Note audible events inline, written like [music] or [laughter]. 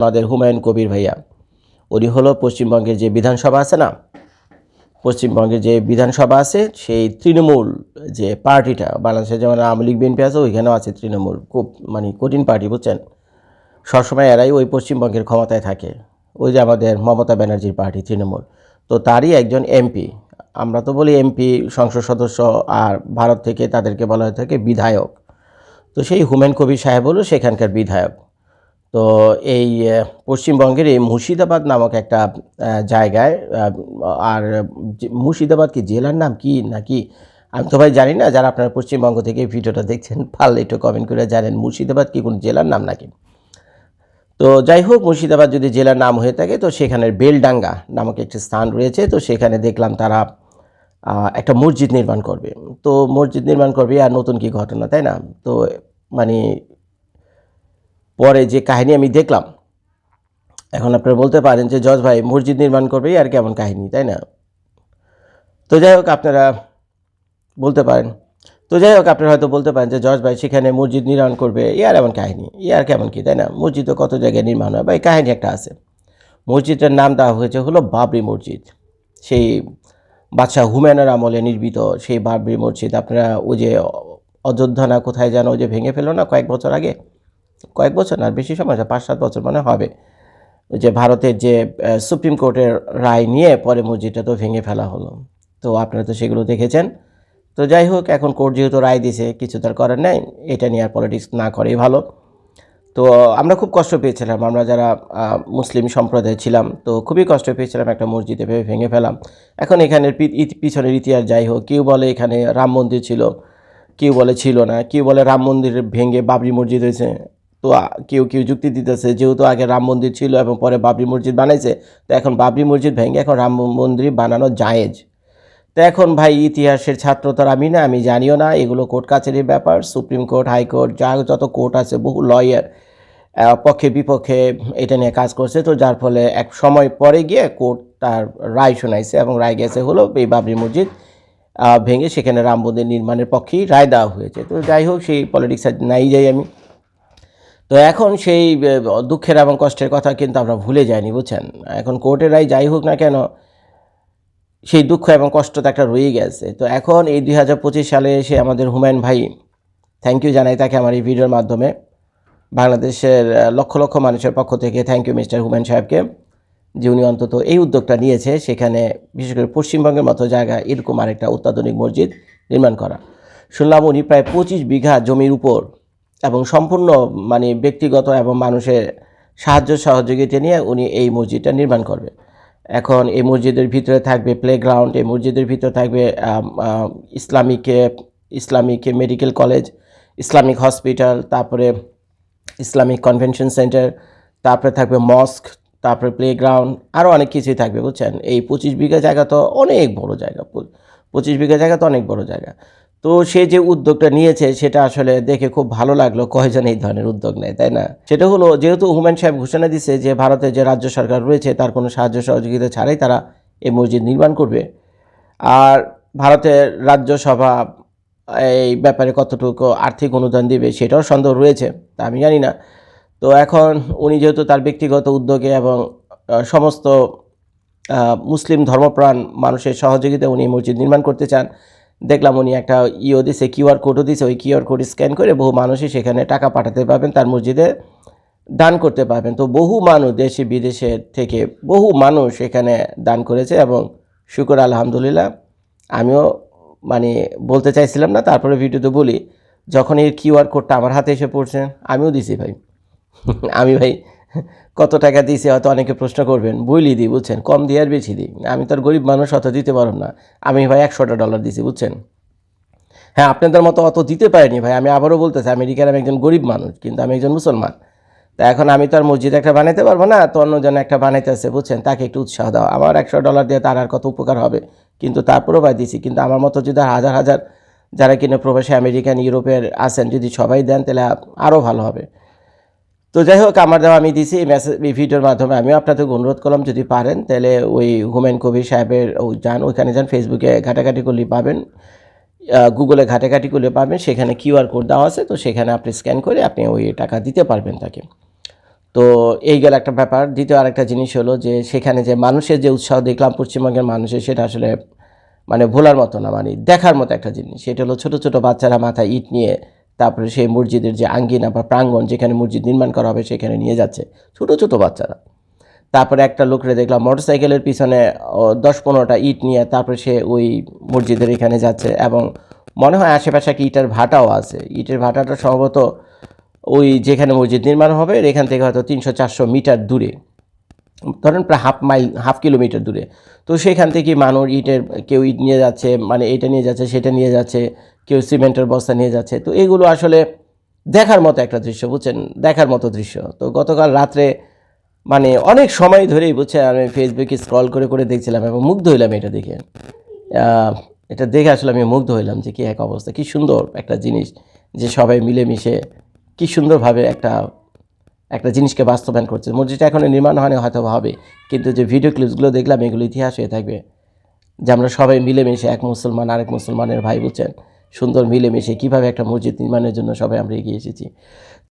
আমাদের হুমায়ুন কবির ভাইয়া। উনি হলো পশ্চিমবঙ্গের যে বিধানসভা আছে না, পশ্চিমবঙ্গের যে বিধানসভা আছে, সেই তৃণমূল যে পার্টিটা বাংলাদেশে যেমন আওয়ামী লীগ, বিএনপি আছে, ওইখানেও আছে তৃণমূল, খুব মানে কঠিন পার্টি, বুঝছেন? সবসময় এরাই ওই পশ্চিমবঙ্গের ক্ষমতায় থাকে। ওই যে আমাদের মমতা ব্যানার্জির পার্টি, তৃণমূল। তো তারই একজন এমপি। আমরা তো বলি এমপি, সংসদ সদস্য, আর ভারত থেকে তাদেরকে বলা হয়ে থাকে বিধায়ক। তো সেই হুমায়ুন কবির সাহেব হলো সেখানকার বিধায়ক। তো এই পশ্চিমবঙ্গের এই মুর্শিদাবাদ নামক একটা জায়গায় আর মুর্শিদাবাদ কি জেলার নাম কি নাকি? আমি তো ভাই জানি না, যারা আপনারা পশ্চিমবঙ্গ থেকে ভিডিওটা দেখছেন পারলে একটু কমেন্ট করে জানেন, মুর্শিদাবাদ কি কোনো জেলার নাম নাকি? তো যাই হোক, মুর্শিদাবাদ যদি জেলার নাম হয়ে থাকে, তো সেখানের বেলডাঙ্গা নামক একটি স্থান রয়েছে, তো সেখানে দেখলাম তারা একটা মসজিদ নির্মাণ করবে। তো মসজিদ নির্মাণ করবে, আর নতুন কি ঘটনা, তাই না? তো মানে পরে যে কাহিনী আমি দেখলাম, এখন আপনারা বলতে পারেন যে, জজ ভাই, মসজিদ নির্মাণ করবে আর কেমন কাহিনী, তাই না? তো যাই হোক, আপনারা বলতে পারেন। তো যাই হোক, আপনারা হয়তো বলতে পারেন যে, জজ ভাই, সেখানে মসজিদ নির্মাণ করবে আর এমন কাহিনী আর কেমন কি, তাই না? মসজিদ তো কত জায়গায় নির্মাণ হয়? বা এই কাহিনী একটা আছে। মসজিদটার নাম দেওয়া হয়েছে হলো বাবরি মসজিদ। সেই বাদশাহ হুমায়ুনের আমলে নির্মিত সেই বাবরি মসজিদ। আপনারা ওই যে অযোধ্যা না কোথায় যেন ওই যে ভেঙে ফেলো না কয়েক বছর আগে? কয়েক বছর না, বেশি সময় পাঁচ সাত বছর মানে হবে। যে ভারতের যে সুপ্রিম কোর্টের রায় নিয়ে পরে মসজিদটা তো ভেঙে ফেলা হলো। তো আপনারা তো সেগুলো দেখেছেন। তো যাই হোক, এখন কোর্ট যেহেতু রায় দিছে কিছু তার করার নেই, এটা নিয়ে আর পলিটিক্স না করেই ভালো। তো আমরা খুব কষ্ট পেয়েছিলাম, আমরা যারা মুসলিম সম্প্রদায় ছিলাম, তো খুবই কষ্ট পেয়েছিলাম একটা মসজিদে ভেবে ভেঙে ফেলাম। এখন এখানের পিছনের ইতিহাস যাই হোক, কেউ বলে এখানে রাম মন্দির ছিল, কেউ বলে ছিল না, কেউ বলে রাম মন্দির ভেঙে বাবরি মসজিদ হয়েছে তো কেউ কেউ যুক্তি দিতেছে, যেহেতু আগে রাম মন্দির ছিল এবং পরে বাবরি মসজিদ বানাইছে, তো এখন বাবরি মসজিদ ভেঙে এখন রাম মন্দির বানানো জায়েজ। তো এখন ভাই ইতিহাসের ছাত্র তো আমি না, আমি জানিও না, এগুলো কোর্ট কাছারির ব্যাপার, সুপ্রিম কোর্ট হাইকোর্ট যা যত কোর্ট আছে, বহু লয়ার পক্ষে বিপক্ষে এটা নিয়ে কাজ করছে, তো যার ফলে এক সময় পরে গিয়ে কোর্ট তার রায় শোনাইছে এবং রায় গেছে হলো এই বাবরি মসজিদ ভেঙে সেখানে রাম মন্দির নির্মাণের পক্ষেই রায় দেওয়া হয়েছে। তো যাই হোক, সেই পলিটিক্স নাই যাই আমি। তো এখন সেই দুঃখের এবং কষ্টের কথা কিন্তু আমরা ভুলে যাইনি, বুঝছেন? এখন কোর্টের রায় যাই হোক না কেন, সেই দুঃখ এবং কষ্ট তো একটা রয়ে গেছে। তো এখন এই দুই হাজার পঁচিশ সালে এসে আমাদের হুমায়ুন ভাই থ্যাংক ইউ জানাই তাকে আমার এই ভিডিওর মাধ্যমে। বাংলাদেশের লক্ষ লক্ষ মানুষের পক্ষ থেকে থ্যাংক ইউ মিস্টার হুমায়ুন সাহেবকে যে উনি অন্তত এই উদ্যোগটা নিয়েছে, সেখানে বিশেষ করে পশ্চিমবঙ্গের মতো জায়গায় এরকম আরেকটা অত্যাধুনিক মসজিদ নির্মাণ করা। শুনলাম উনি প্রায় পঁচিশ বিঘা জমির উপর এবং সম্পূর্ণ মানে ব্যক্তিগত এবং মানুষের সাহায্য সহযোগিতা নিয়ে উনি এই মসজিদটা নির্মাণ করবে। এখন এই মসজিদের ভিতরে থাকবে প্লেগ্রাউন্ড এই মসজিদের ভিতরে থাকবে Islamic Islamic medical college Islamic hospital তারপরে ইসলামিক কনভেনশন সেন্টার তারপরে থাকবে মস্ক তারপরে প্লেগ্রাউন্ড আরও অনেক কিছুই থাকবে, বুঝছেন? এই পঁচিশ বিঘা জায়গা তো অনেক বড় জায়গা পঁচিশ বিঘা জায়গা তো অনেক বড় জায়গা। তো সে যে উদ্যোগটা নিয়েছে, সেটা আসলে দেখে খুব ভালো লাগল কয়জন এই ধরনের উদ্যোগ নেয়, তাই না? সেটা হলো, যেহেতু হুমায়ুন সাহেব ঘোষণা দিছে যে ভারতের যে রাজ্য সরকার রয়েছে, তার কোনো সাহায্য সহযোগিতা ছাড়াই তারা এই মসজিদ নির্মাণ করবে। আর ভারতের রাজ্যসভা এই ব্যাপারে কতটুকু আর্থিক অনুদান দিবে, সেটাও সন্দেহ রয়েছে, তা আমি জানি না। তো এখন উনি যেহেতু তার ব্যক্তিগত উদ্যোগে এবং সমস্ত মুসলিম ধর্মপ্রাণ মানুষের সহযোগিতায় উনি মসজিদ নির্মাণ করতে চান দেখলাম উনি একটা ইও দিছে কিউআর কোডও দিছে, ওই কিউআর কোড স্ক্যান করে বহু মানুষই সেখানে টাকা পাঠাতে পারবেন, তার মসজিদে দান করতে পারবেন। তো বহু মানুষ দেশে, বিদেশে থেকে বহু মানুষ এখানে দান করেছে এবং শুকর আলহামদুলিল্লাহ। আমিও মানে বলতে চাইছিলাম না, তারপরে ভিডিওতে বলি যখন এই কিউআর কোডটা আমার হাতে এসে পড়ছে, আমিও দিছি ভাই। [laughs] আমি ভাই কত টাকা দিয়েছি হয়তো অনেকে প্রশ্ন করবেন বইলি দিই বুঝছেন? কম দিয়ে আর বেশি দিই আমি তো আর গরিব মানুষ, অত দিতে পারব না। আমি ভাই একশোটা ডলার দিছি, বুঝছেন? হ্যাঁ আপনাদের মতো অত দিতে পারিনি ভাই। আমি আবারও বলতেছি, আমেরিকার আমি একজন গরিব মানুষ, কিন্তু আমি একজন মুসলমান। তা এখন আমি তো আর মসজিদ একটা বানাইতে পারব না, তো অন্যজন একটা বানাইতে বানাইতেছে, বুঝছেন? তাকে একটু উৎসাহ দাও। আমার একশো ডলার দিয়ে তার আর কত উপকার হবে? কিন্তু তারপরেও ভাই দিছি, কিন্তু আমার মতো যদি হাজার হাজার যারা কিনা প্রবাসী আমেরিকান, ইউরোপের আছেন, যদি সবাই দেন, তাহলে আরও ভালো হবে। তো যাই হোক আমার দেওয়া আমি দিছি এই মেসেজ এই ভিডিওর মাধ্যমে। আমিও আপনাদেরকে অনুরোধ করলাম, যদি পারেন, তাহলে ওই হুমায়ুন কবির সাহেবের যান, ওইখানে যান ফেসবুকে ঘাটাঘাটি করলেই পাবেন গুগলে ঘাটাঘাটি করলে পাবেন, সেখানে কিউআর কোড দেওয়া আছে, তো সেখানে আপনি স্ক্যান করে আপনি ওই টাকা দিতে পারবেন তাকে। তো এই গেল একটা ব্যাপার। দ্বিতীয় আরেকটা জিনিস হলো যে, সেখানে যে মানুষের যে উৎসাহ দেখলাম পশ্চিমবঙ্গের মানুষের, সেটা আসলে মানে ভোলার মতো না মানে দেখার মতো একটা জিনিস। সেটা হলো ছোটো ছোটো বাচ্চারা মাথায় ইট নিয়ে তারপরে সেই মসজিদের যে আঙ্গিনা বা প্রাঙ্গণ যেখানে মসজিদ নির্মাণ করা হবে সেখানে নিয়ে যাচ্ছে ছোট ছোট বাচ্চারা। তারপরে একটা লোকরে দেখলাম মোটরসাইকেলের পিছনে ও, দশ পনেরোটা ইট নিয়ে তারপরে সে ওই মসজিদের এখানে যাচ্ছে এবং মনে হয় আশেপাশে একটা ইটের ভাটাও আছে। ইটের ভাটাটা সম্ভবত ওই যেখানে মসজিদ নির্মাণ হবে এখান থেকে হয়তো তিনশো চারশো মিটার দূরে। ধরেন প্রায় হাফ মাইল হাফ কিলোমিটার দূরে। তো সেখান থেকে মানুষ ইটের কেউ ইট নিয়ে যাচ্ছে মানে এটা নিয়ে যাচ্ছে সেটা নিয়ে যাচ্ছে। কেউ সিমেন্টের বস্তা নিয়ে যাচ্ছে। তো এগুলো আসলে দেখার মতো একটা দৃশ্য, বুঝছেন? দেখার মতো দৃশ্য। তো গতকাল রাত্রে মানে অনেক সময় ধরেই, বুঝছেন? আমি ফেসবুকে স্ক্রল করে করে দেখছিলাম এবং মুগ্ধ হইলাম এটা দেখে। এটা দেখে আসলে আমি মুগ্ধ হইলাম যে কী এক অবস্থা, কী সুন্দর একটা জিনিস যে সবাই মিলেমিশে কী সুন্দরভাবে একটা একটা জিনিসকে বাস্তবায়ন করছে। মসজিদটা এখনও নির্মাণ হয়নি, হয়তো হবে। কিন্তু যে ভিডিও ক্লিপসগুলো দেখলাম, এগুলো ইতিহাস হয়ে থাকবে, যে আমরা সবাই মিলেমিশে এক মুসলমান, আরেক মুসলমানের ভাই, বুঝছেন? সুন্দর মিলেমিশে কীভাবে একটা মসজিদ নির্মাণের জন্য সবাই আমরা এগিয়ে এসেছি।